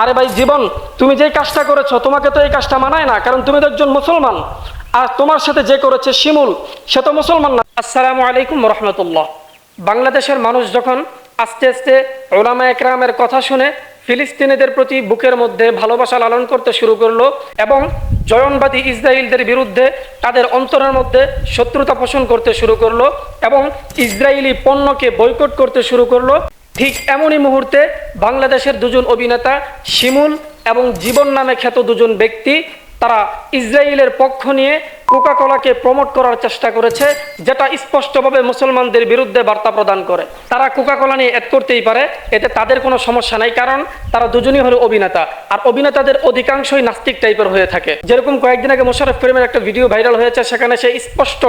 আরে ভাই, জীবন, তুমি যেই কাজটা করেছ, তোমাকে তো এই কাজটা মানায় না, কারণ তুমি তো একজন মুসলমান। আর তোমার সাথে যে করেছে শিমুল, সে তো মুসলমান না। আসসালামু আলাইকুম রহমতুল্লাহ। বাংলাদেশের মানুষ যখন আস্তে আস্তে ওলামা একরামের কথা শুনে ফিলিস্তিনিদের প্রতি বুকের মধ্যে ভালোবাসা লালন করতে শুরু করল এবং জয়নবাদী ইসরায়েলদের বিরুদ্ধে তাদের অন্তরের মধ্যে শত্রুতা পোষণ করতে শুরু করল এবং ইসরায়েলি পণ্যকে বয়কট করতে শুরু করল ঠিক এমনই মুহূর্তে বাংলাদেশের দুজন অভিনেতা শিমুল এবং জীবন নামে খ্যাত দুজন ব্যক্তি তারা ইসরায়েলের পক্ষ নিয়ে কোকা কোলাকে প্রমোট করার চেষ্টা করেছে, যেটা স্পষ্টভাবে মুসলমানদের বিরুদ্ধে বার্তা প্রদান করে। তারা কোকা কোলা নিয়ে অ্যাড করতেই পারে, এতে তাদের কোনো সমস্যা নাই, কারণ তারা দুজনই হলো অভিনেতা, আর অভিনেতাদের অধিকাংশই নাস্তিক টাইপের হয়ে থাকে। যেরকম কয়েকদিন আগে মোশারফ করিমের একটা ভিডিও ভাইরাল হয়েছে, সেখানে সে স্পষ্ট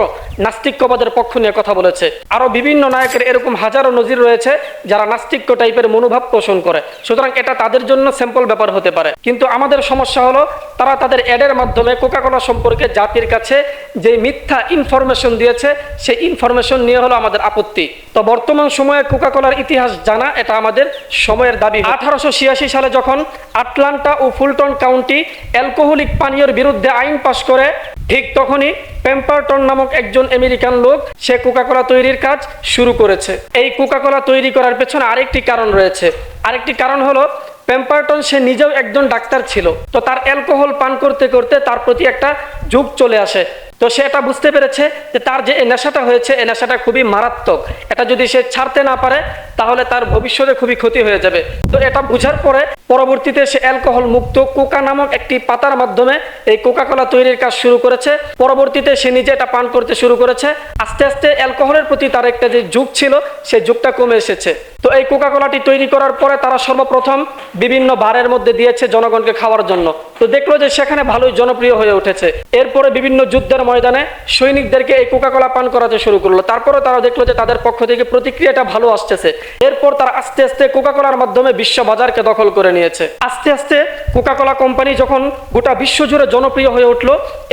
নাস্তিক্যবাদের পক্ষ নিয়ে কথা বলেছে। আরও বিভিন্ন নায়কের এরকম হাজারো নজির রয়েছে, যারা নাস্তিক্য টাইপের মনোভাব পোষণ করে। সুতরাং এটা তাদের জন্য স্যাম্পল ব্যাপার হতে পারে। কিন্তু আমাদের সমস্যা হলো তারা তাদের অ্যাডের মাধ্যমে কোকাকোলা সম্পর্কে জাতির কাছে যে মিথ্যা ইনফরমেশন দিয়েছে, সেই ইনফরমেশন নিয়ে হলো আমাদের আপত্তি। তো বর্তমান সময়ে কোকাকোলার ইতিহাস জানা, এটা আমাদের সময়ের দাবি আঠারোশো ছিয়াশি সালে যখন আটলান্টা ও ফুলটন কাউন্টি অ্যালকোহলিক পানীয়র বিরুদ্ধে আইন পাশ করে, ঠিক তখনই পেম্পারটন নামক একজন আমেরিকান লোক, সে কোকাকোলা তৈরির কাজ শুরু করেছে। এই কোকাকোলা তৈরি করার পেছনে আরেকটি কারণ রয়েছে। আরেকটি কারণ হলো পেম্পারটন সে নিজেও একজন ডাক্তার ছিল। তো তার অ্যালকোহল পান করতে করতে তার প্রতি একটা যুগ চলে আসে। তো সে এটা বুঝতে পেরেছে যে তার যে এই নেশাটা হয়েছে, এই নেশাটা খুবই মারাত্মক। এটা যদি সে ছাড়তে না পারে, তাহলে তার ভবিষ্যতে খুবই ক্ষতি হয়ে যাবে। তো এটা বুঝার পরে পরবর্তীতে সে অ্যালকোহল মুক্ত কোকা নামক একটি পাতার মাধ্যমে এই কোকা কোলা তৈরির কাজ শুরু করেছে। পরবর্তীতে সে নিজে এটা পান করতে শুরু করেছে। আস্তে আস্তে অ্যালকোহলের প্রতি তার একটা যে যুগ ছিল সেই যুগটা কমে এসেছে। তো এই কোকা কোলাটি তৈরি করার পরে তারা সর্বপ্রথম বিভিন্ন বারের মধ্যে দিয়েছে জনগণকে খাওয়ার জন্য। তো দেখল যে সেখানে ভালোই জনপ্রিয় হয়ে উঠেছে। এরপরে বিভিন্ন যুদ্ধের ময়দানে সৈনিকদেরকে এই কোকা কোলা পান করাতে শুরু করল। তারপরে তারা দেখল যে তাদের পক্ষ থেকে প্রতিক্রিয়াটা ভালো আসতেছে। এরপর তারা আস্তে আস্তে কোকা কোলার মাধ্যমে বিশ্ব বাজারকে দখল করে নিয়েছে আস্তে আস্তে কোকা কোলা কোম্পানি যখন গোটা বিশ্ব জুড়ে জনপ্রিয় হয়ে উঠল,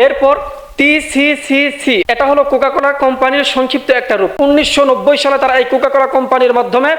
এরপর টিসিসিসি এটা হলো কোকাকোলা কোম্পানির সংক্ষিপ্ত একটা রূপ। উনিশশো সালে তারা এই কোকাকোলা কোম্পানির মাধ্যমে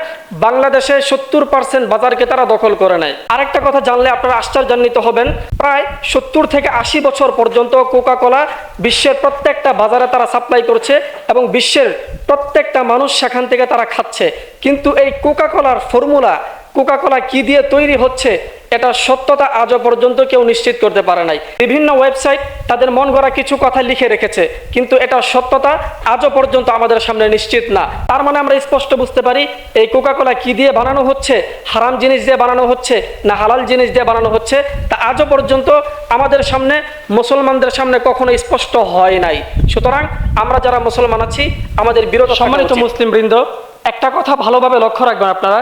বাংলাদেশে সত্তর পার্সেন্ট বাজারকে তারা দখল করে নেয়। আরেকটা কথা জানলে আপনারা আশ্চর্যান্বিত হবেন, প্রায় সত্তর থেকে আশি বছর পর্যন্ত কোকাকোলা বিশ্বের প্রত্যেকটা বাজারে তারা সাপ্লাই করছে এবং বিশ্বের প্রত্যেকটা মানুষ সেখান থেকে তারা খাচ্ছে। কিন্তু এই কোকাকোলার ফর্মুলা কোকাকোলা কি দিয়ে তৈরি হচ্ছে এটা সত্যতা আজও পর্যন্ত কেউ নিশ্চিত করতে পারে নাই। বিভিন্ন ওয়েবসাইট তাদের মন গড়া কিছু কথা লিখে রেখেছে কিন্তু এটা সত্যতা আজও পর্যন্ত আমাদের সামনে নিশ্চিত না। তার মানে আমরা স্পষ্ট বুঝতে পারি এই কোকাকোলা কি দিয়ে বানানো হচ্ছে হারাম জিনিস দিয়ে বানানো হচ্ছে না হালাল জিনিস দিয়ে বানানো হচ্ছে তা আজও পর্যন্ত আমাদের সামনে মুসলমানদের সামনে কখনো স্পষ্ট হয় নাই। সুতরাং আমরা যারা মুসলমান আছি আমাদের বিরত সম্মানিত মুসলিম বৃন্দ একটা কথা ভালোভাবে লক্ষ্য রাখবেন আপনারা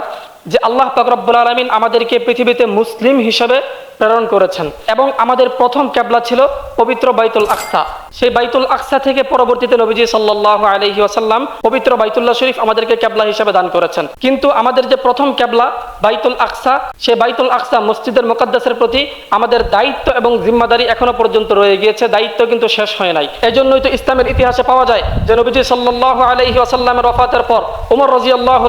যে আল্লাহ পাক আলমিন আমাদেরকে পৃথিবীতে মুসলিম হিসেবে প্রেরণ করেছেন এবং আমাদের প্রথম ক্যাবলা ছিল পবিত্র বাইতুল আকসা। সেই বাইতুল আকসা থেকে পরবর্তীতে নবীজি সাল্লাহ আলহি আসাল্লাম পবিত্র বাইতুল্লাহ শরীফ আমাদেরকে ক্যাবলা হিসেবে দান করেছেন। কিন্তু আমাদের যে প্রথম ক্যাবলা, বাইতুল আকসা, সে বাইতুল আকসা মসজিদের মোকাদ্দাসের প্রতি আমাদের দায়িত্ব এবং জিম্মাদারি এখনও পর্যন্ত রয়ে গিয়েছে। দায়িত্ব কিন্তু শেষ হয় নাই। এজন্যই তো ইসলামের ইতিহাসে পাওয়া যায় যে নবীজি সাল্লাহ আলহি আসাল্লামের রফাতের পর উমর রাজি আল্লাহ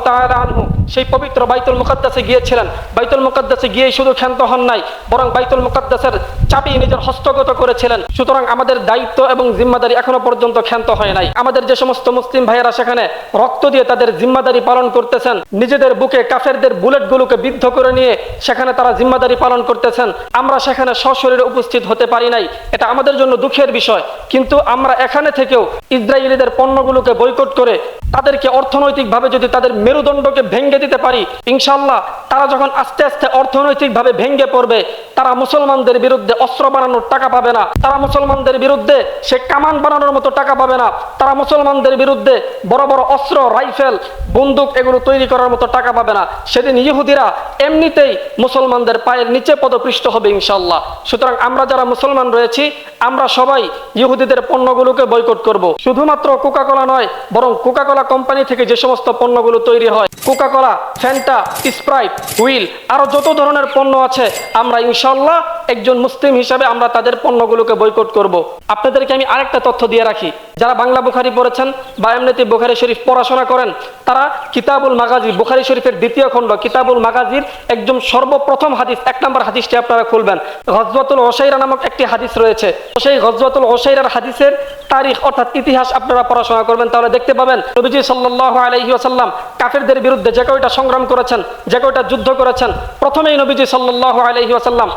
আনহু সেই পবিত্র বাইতুল মুকাদ্দাসে গিয়েছিলেন। বাইতুল মুকাদ্দাসে গিয়ে শুধু ক্ষান্ত হন নাই, বরং বাইতুল মুকাদ্দাসের চাবি নিজের হস্তগত করেছিলেন। সুতরাং আমাদের দায়িত্ব এবং জিম্মাদারি এখনও পর্যন্ত ক্ষান্ত হয় নাই। আমাদের যে সমস্ত মুসলিম ভাইয়েরা সেখানে রক্ত দিয়ে তাদের জিম্মাদারি পালন করতেছেন, নিজেদের বুকে কাফেরদের বুলেটগুলোকে বিদ্ধ করে নিয়ে সেখানে তারা জিম্মাদারি পালন করতেছেন, আমরা সেখানে সশরীরে উপস্থিত হতে পারি নাই, এটা আমাদের জন্য দুঃখের বিষয়। কিন্তু আমরা এখানে থেকেও ইসরায়েলিদের পণ্যগুলোকে বয়কট করে তাদেরকে অর্থনৈতিকভাবে যদি তাদের মেরুদণ্ডকে ভেঙে দিতে পারি। ইনশাল্লাহ তারা যখন আস্তে আস্তে অর্থনৈতিকভাবে ভেঙে পড়বে, তারা মুসলমানদের বিরুদ্ধে অস্ত্র বানানোর টাকা পাবে না। তারা মুসলমানদের বিরুদ্ধে সে কামান বানানোর মতো টাকা পাবে না। তারা মুসলমানদের বিরুদ্ধে বড় বড় অস্ত্র, রাইফেল, বন্দুক এগুলো তৈরি করার মতো টাকা পাবে না। সেদিন ইহুদিরা এমনিতেই মুসলমানদের পায়ের নিচে পদপৃষ্ট হবে ইনশাল্লাহ সুতরাং আমরা যারা মুসলমান রয়েছি, আমরা সবাই ইহুদিদের পণ্যগুলোকে বয়কট করব। শুধুমাত্র কোকাকোলা নয়, বরং কোকাকোলা কোম্পানি থেকে যে সমস্ত পণ্যগুলো তৈরি হয় কোকাকোলা ফ্যান্টা স্প্রাইট হুইল আরও যত ধরনের পণ্য আছে আমরা ইনশাল্লাহ একজন মুসলিম হিসাবে আমরা তাদের পণ্যগুলোকে বয়কট করব। আপনাদেরকে আমি আরেকটা তথ্য দিয়ে রাখি। যারা বাংলা বুখারি পড়েছেন বা এমনিতে বুখারি শরীফ পড়াশোনা করেন, তারা কিতাবুল মাগাজি বুখারি শরীফের দ্বিতীয় খণ্ড, কিতাবুল মাগাজির একদম সর্বপ্রথম হাদিস, এক নম্বর হাদিসটি আপনারা খুলবেন। গজবাতুল ওসাইরা নামক একটি হাদিস রয়েছে। সেই গজবাতুল ওসাইরার হাদিসের তারিখ অর্থাৎ ইতিহাস আপনারা পড়াশোনা করবেন, তাহলে দেখতে পাবেন নবীজি সাল্লাহ আলহি আসাল্লাম কাফেরদের বিরুদ্ধে যে কয়টা সংগ্রাম করেছেন, যে কয়টা যুদ্ধ করেছেন, প্রথমেই নবীজি সাল্লাহ আলহি আসাল্লাম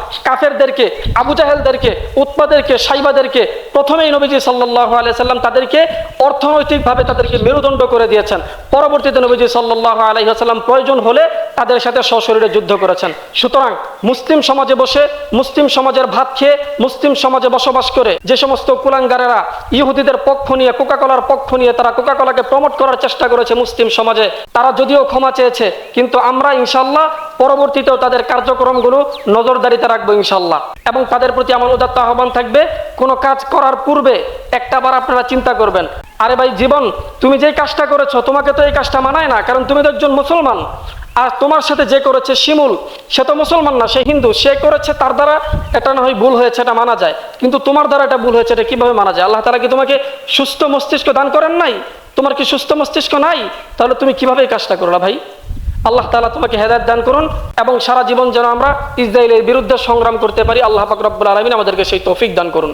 কাফেরদেরকে আবু জাহেলদেরকে উৎপাদেরকে সাইবাদেরকে প্রথমেই নবীজি সাল্লাহ আলিয়া সাল্লাম তাদেরকে অর্থনৈতিকভাবে তাদেরকে মেরুদণ্ড করে দিয়েছেন। পরবর্তীতে নবীজি সাল্লাহ আলহি আসাল্লাম প্রয়োজন হলে তাদের সাথে সশরীরে যুদ্ধ করেছেন। সুতরাং মুসলিম সমাজে বসে, মুসলিম সমাজের ভাত খেয়ে, মুসলিম সমাজে বসবাস করে যে সমস্ত কুলাঙ্গারেরা ইহুদিদের পক্ষ নিয়ে, কোকাকলার পক্ষ নিয়ে তারা কোকাকলাকে প্রমোট করার চেষ্টা করেছে মুসলিম সমাজে, তারা যদিও ক্ষমা চেয়েছে, কিন্তু আমরা ইনশাল্লাহ পরবর্তীতেও তাদের কার্যক্রমগুলো নজরদারিতে রাখব ইনশাল্লাহ এবং তাদের প্রতি আমার উদাত্ত আহ্বান থাকবে, কোনো কাজ করার পূর্বে একটা বার আপনারা চিন্তা করবেন, আরে ভাই জীবন, তুমি যেই কাজটা করেছ, তোমাকে তো এই কাজটা মানায় না, কারণ তুমি তো একজন মুসলমান। আর তোমার সাথে যে করেছে শিমুল, সে তো মুসলমান না, সে হিন্দু, সে করেছে তার দ্বারা এটা না হয় ভুল হয়েছে, এটা মানা যায়। কিন্তু তোমার দ্বারা এটা ভুল হয়েছে, এটা কীভাবে মানা যায়? আল্লাহ তালা কি তোমাকে সুস্থ মস্তিষ্ক দান করেন নাই? তোমার কি সুস্থ মস্তিষ্ক নাই? তাহলে তুমি কীভাবে এই কাজটা করলা ভাই? আল্লাহ তালা তোমাকে হেদায়ত দান করুন এবং সারা জীবন যেন আমরা ইসরায়েলের বিরুদ্ধে সংগ্রাম করতে পারি। আল্লাহ পাক রব্বুল আলমিন আমাদেরকে সেই তৌফিক দান করুন।